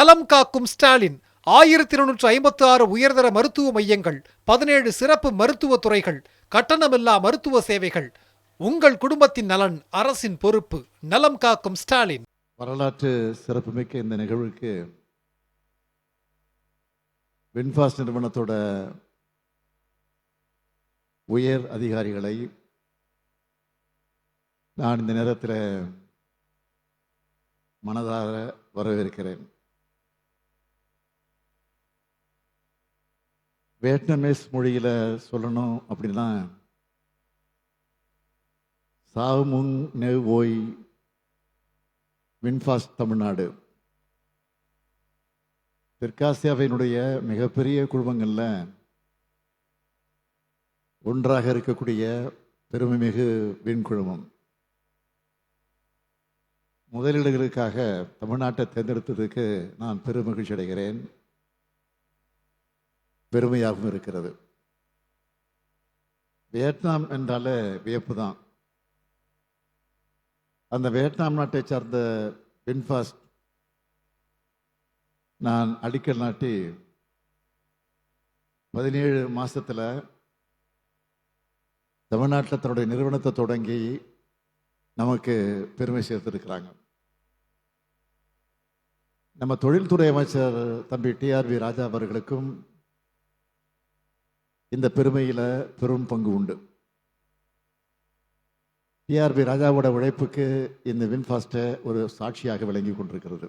நலம் காக்கும் ஸ்டாலின். ஆயிரத்தி இருநூற்று ஐம்பத்தி ஆறு உயர்தர மருத்துவ மையங்கள் பதினேழு சிறப்பு மருத்துவ துறைகள் கட்டணமில்லா மருத்துவ சேவைகள். உங்கள் குடும்பத்தின் நலன் அரசின் பொறுப்பு. நலம் காக்கும் ஸ்டாலின். வரலாற்று சிறப்புமிக்க இந்த நிகழ்வுக்கு வின்ஃபாஸ்ட் நிறுவனத்தோட உயர் அதிகாரிகளை நான் இந்த நேரத்தில் மனதார வரவேற்கிறேன். வியட்நாமீஸ் மொழியில் சொல்லணும் அப்படின்னா சாமுங் நெவ் ஓய் வின்ஃபாஸ்ட் தமிழ்நாடு. தெற்காசியாவினுடைய மிகப்பெரிய குழுமங்களில் ஒன்றாக இருக்கக்கூடிய பெருமைமிகு விண்குழுமம் முதலீடுகளுக்காக தமிழ்நாட்டை தேர்ந்தெடுத்ததுக்கு நான் பெருமகிழ்ச்சி அடைகிறேன் பெருமையாகவும் இருக்கிறது. வியட்நாம் என்றாலே வியப்பு தான். அந்த வியட்நாம் நாட்டை சார்ந்த வின்ஃபாஸ்ட் நான் அடிக்கல் நாட்டி பதினேழு மாசத்துல தமிழ்நாட்டில் தன்னுடைய நிறுவனத்தை தொடங்கி நமக்கு பெருமை சேர்த்திருக்கிறாங்க. நம்ம தொழில்துறை அமைச்சர் தம்பி டிஆர்வி ராஜா அவர்களுக்கும் இந்த பெருமையில் பெரும் பங்கு உண்டு. பிஆர்பி ராஜாவோட உழைப்புக்கு இந்த வின்ஃபாஸ்ட்டை ஒரு சாட்சியாக விளங்கி கொண்டிருக்கிறது.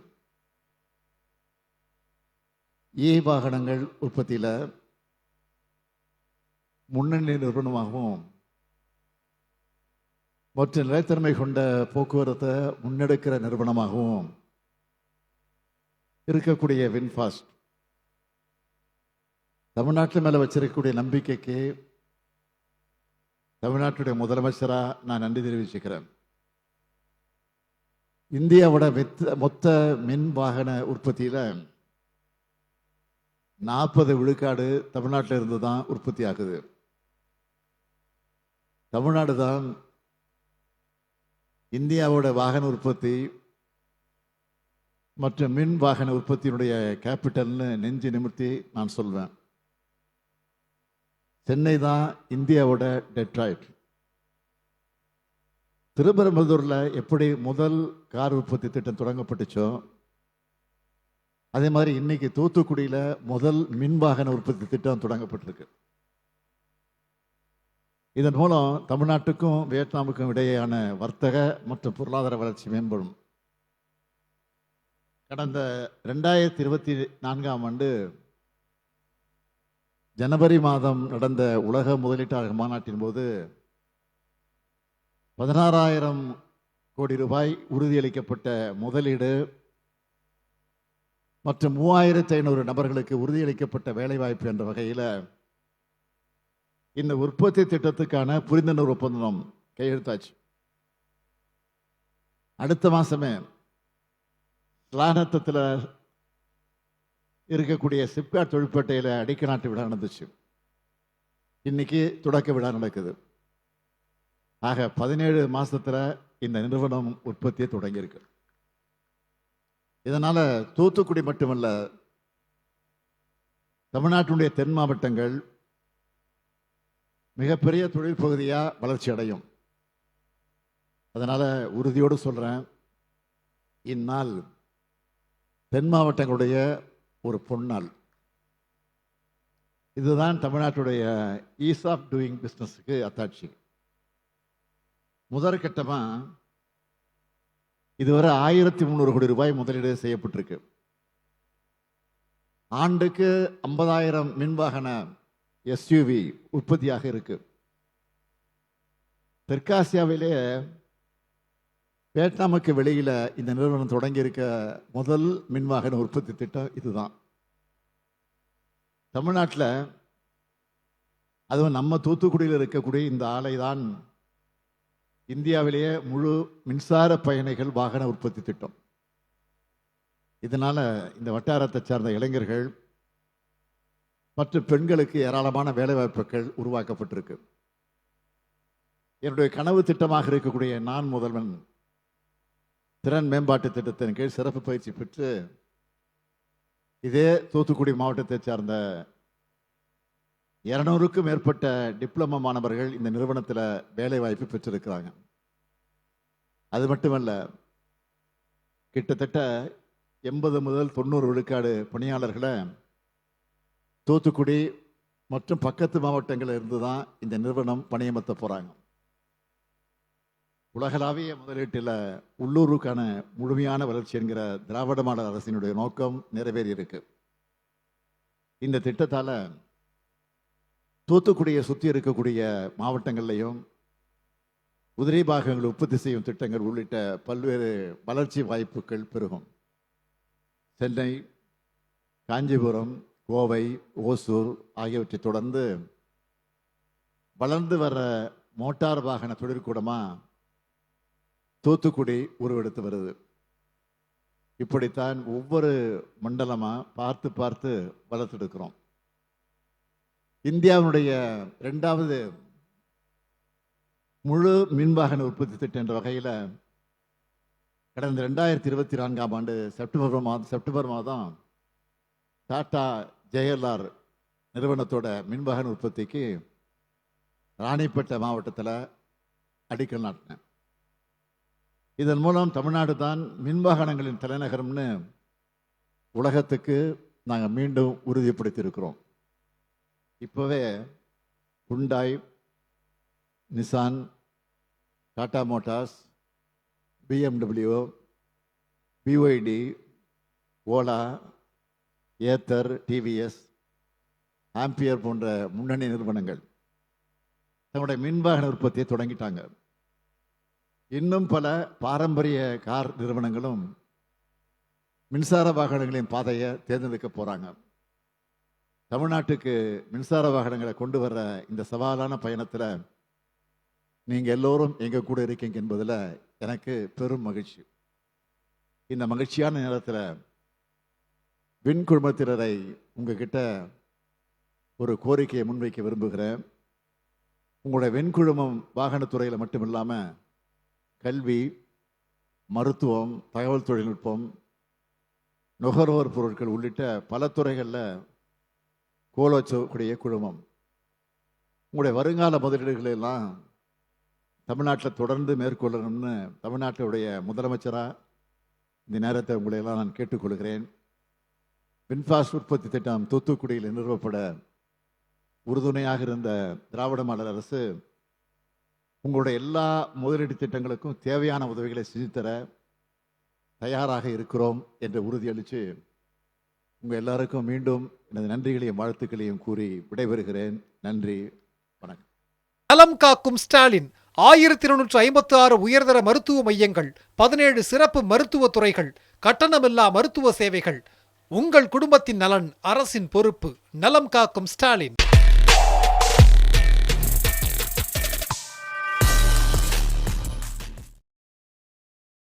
இ வாகனங்கள் உற்பத்தியில் முன்னணி நிறுவனமாகவும் மற்ற நிலைத்தன்மை கொண்ட போக்குவரத்தை முன்னெடுக்கிற நிறுவனமாகவும் இருக்கக்கூடிய வின்ஃபாஸ்ட் தமிழ்நாட்டில் மேலே வச்சிருக்கக்கூடிய நம்பிக்கைக்கு தமிழ்நாட்டுடைய முதலமைச்சராக நான் நன்றி தெரிவிச்சுக்கிறேன். இந்தியாவோட மெத்த மொத்த மின் வாகன உற்பத்தியில் நாற்பது விழுக்காடு தமிழ்நாட்டில் இருந்து தான் உற்பத்தி ஆகுது. தமிழ்நாடு தான் இந்தியாவோட வாகன உற்பத்தி மற்றும் மின் வாகன உற்பத்தியினுடைய கேபிட்டல்னு நெஞ்சு நிமிர்த்தி நான் சொல்வேன். சென்னை தான் இந்தியாவோட டெட்ராய்ட் திருப்பெரும்புதூரில் எப்படி முதல் கார் உற்பத்தி திட்டம் தொடங்கப்பட்டுச்சோ அதே மாதிரி இன்னைக்கு தூத்துக்குடியில் முதல் மின் வாகன உற்பத்தி திட்டம் தொடங்கப்பட்டிருக்கு. இதன் மூலம் தமிழ்நாட்டுக்கும் வியட்நாமுக்கும் இடையேயான வர்த்தக மற்றும் பொருளாதார வளர்ச்சி மேம்படும். கடந்த ரெண்டாயிரத்தி இருபத்தி நான்காம் ஆண்டு ஜனவரி மாதம் நடந்த உலக முதலீட்டாளர் மாநாட்டின் போது பதினாறாயிரம் கோடி ரூபாய் உறுதியளிக்கப்பட்ட முதலீடு மற்றும் மூவாயிரத்தி ஐநூறு நபர்களுக்கு உறுதியளிக்கப்பட்ட வேலைவாய்ப்பு என்ற வகையில் இந்த உற்பத்தி திட்டத்துக்கான புரிந்துணர்வு ஒப்பந்தம் கையெழுத்தாச்சு. அடுத்த மாசமே ஸ்லானத்தத்தில் இருக்கக்கூடிய சிப்காட் தொழிற்பேட்டையில் அடிக்க நாட்டு விழா நடந்துச்சு. இன்னைக்கு தொடக்க விழா நடக்குது. ஆக பதினேழு மாசத்துல இந்த நிறுவனம் உற்பத்தியை தொடங்கியிருக்கு. இதனால தூத்துக்குடி மட்டுமல்ல தமிழ்நாட்டினுடைய தென் மாவட்டங்கள் மிகப்பெரிய தொழில் பகுதியாக வளர்ச்சி அடையும். அதனால் உறுதியோடு சொல்கிறேன் இந்நாள் தென் மாவட்டங்களுடைய ஒரு பொன்னால். இதுதான் தமிழ்நாட்டுடைய ஈஸ் ஆஃப் டூயிங் பிஸ்னஸுக்கு அத்தாட்சி. முதற்கட்டமா இதுவரை ஆயிரத்தி முந்நூறு கோடி ரூபாய் முதலீடு செய்யப்பட்டிருக்கு. ஆண்டுக்கு ஐம்பதாயிரம் மின்வாகன எஸ்யூவி உற்பத்தியாக இருக்கு. தெற்காசியாவிலே வியட்நாமுக்கு வெளியில் இந்த நிறுவனம் தொடங்கியிருக்க முதல் மின்வாகன உற்பத்தி திட்டம் இதுதான். தமிழ்நாட்டில் அதுவும் நம்ம தூத்துக்குடியில் இருக்கக்கூடிய இந்த ஆலை தான் இந்தியாவிலேயே முழு மின்சார பயணிகள் வாகன உற்பத்தி திட்டம். இதனால் இந்த வட்டாரத்தை சார்ந்த இளைஞர்கள் மற்றும் பெண்களுக்கு ஏராளமான வேலைவாய்ப்புகள் உருவாக்கப்பட்டிருக்கு. என்னுடைய கனவு திட்டமாக இருக்கக்கூடிய நான் முதல்வன் திறன் மேம்பாட்டு திட்டத்தின் கீழ் சிறப்பு பயிற்சி பெற்று இதே தூத்துக்குடி மாவட்டத்தை சார்ந்த இருநூறுக்கும் மேற்பட்ட டிப்ளமோ மாணவர்கள் இந்த நிறுவனத்தில் வேலைவாய்ப்பு பெற்றிருக்கிறாங்க. அது மட்டுமல்ல கிட்டத்தட்ட எண்பது முதல் தொண்ணூறு விழுக்காடு பணியாளர்களை தூத்துக்குடி மற்றும் பக்கத்து மாவட்டங்களில் இருந்து தான் இந்த நிறுவனம் பணியமர்த்த போகிறாங்க உலகளாவிய முதலீட்டில் உள்ளூருக்கான முழுமையான வளர்ச்சி என்கிற திராவிட மாடல் அரசினுடைய நோக்கம் நிறைவேறியிருக்கு. இந்த திட்டத்தால் தூத்துக்குடியை சுற்றி இருக்கக்கூடிய மாவட்டங்கள்லையும் உதிரி பாகங்கள் உற்பத்தி செய்யும் திட்டங்கள் உள்ளிட்ட பல்வேறு வளர்ச்சி வாய்ப்புகள் பெருகும். சென்னை காஞ்சிபுரம் கோவை ஓசூர் ஆகியவற்றை தொடர்ந்து வளர்ந்து வர மோட்டார் வாகன தொழிற்கூடமாக தூத்துக்குடி உருவெடுத்து வருது. இப்படித்தான் ஒவ்வொரு மண்டலமாக பார்த்து பார்த்து வளர்த்தெடுக்கிறோம் இந்தியாவுடைய ரெண்டாவது முழு மின்வாகன உற்பத்தி திட்டம் என்ற வகையில் கடந்த ரெண்டாயிரத்தி இருபத்தி நான்காம் ஆண்டு செப்டம்பர் மாதம் செப்டம்பர் மாதம் டாடா ஜேஎல்ஆர் நிறுவனத்தோட மின்வாகன உற்பத்திக்கு ராணிப்பேட்டை மாவட்டத்தில் அடிக்கல் நாட்டினேன். இதன் மூலம் தமிழ்நாடு தான் மின்வாகனங்களின் தலைநகரம்னு உலகத்துக்கு நாங்கள் மீண்டும் உறுதிப்படுத்தியிருக்கிறோம். இப்போவே Hyundai Nissan Tata Motors BMW BYD Ola Ather TVS Ampere போன்ற முன்னணி நிறுவனங்கள் தங்களுடைய மின்வாகன உற்பத்தியை தொடங்கிட்டாங்க. இன்னும் பல பாரம்பரிய கார் நிறுவனங்களும் மின்சார வாகனங்களின் பாதையை தேர்ந்தெடுக்க போகிறாங்க தமிழ்நாட்டுக்கு மின்சார வாகனங்களை கொண்டு வர்ற இந்த சவாலான பயணத்தில் நீங்கள் எல்லோரும் எங்கள் கூட இருக்கீங்க என்பதில் எனக்கு பெரும் மகிழ்ச்சி. இந்த மகிழ்ச்சியான நேரத்தில் விண் குடும்பத்தினரை உங்ககிட்ட ஒரு கோரிக்கையை முன்வைக்க விரும்புகிறேன். உங்களுடைய வெண்குழுமம் வாகனத்துறையில் மட்டும் இல்லாமல் கல்வி மருத்துவம் தகவல் தொழில்நுட்பம் நுகர்வோர் பொருட்கள் உள்ளிட்ட பல துறைகளில் கோலோச்சக்கூடிய குழுமம். உங்களுடைய வருங்கால முதலீடுகளெல்லாம் தமிழ்நாட்டில் தொடர்ந்து மேற்கொள்ளணும்னு தமிழ்நாட்டுடைய முதலமைச்சராக இந்த நேரத்தை உங்களை எல்லாம் நான் கேட்டுக்கொள்கிறேன். வின்ஃபாஸ்ட் உற்பத்தி திட்டம் தூத்துக்குடியில் நிறுவப்பட உறுதுணையாக இருந்த திராவிட மாடல் அரசு உங்களுடைய எல்லா முதலீடு திட்டங்களுக்கும் தேவையான உதவிகளை செஞ்சு தர தயாராக இருக்கிறோம் என்று உறுதியளித்து உங்கள் எல்லாருக்கும் மீண்டும் எனது நன்றிகளையும் வாழ்த்துக்களையும் கூறி விடைபெறுகிறேன். நன்றி. வணக்கம். நலம் காக்கும் ஸ்டாலின். ஆயிரத்தி இருநூற்று ஐம்பத்தி ஆறு உயர்தர மருத்துவ மையங்கள் பதினேழு சிறப்பு மருத்துவ துறைகள் கட்டணமில்லா மருத்துவ சேவைகள். உங்கள் குடும்பத்தின் நலன் அரசின் பொறுப்பு. நலம் காக்கும் ஸ்டாலின்.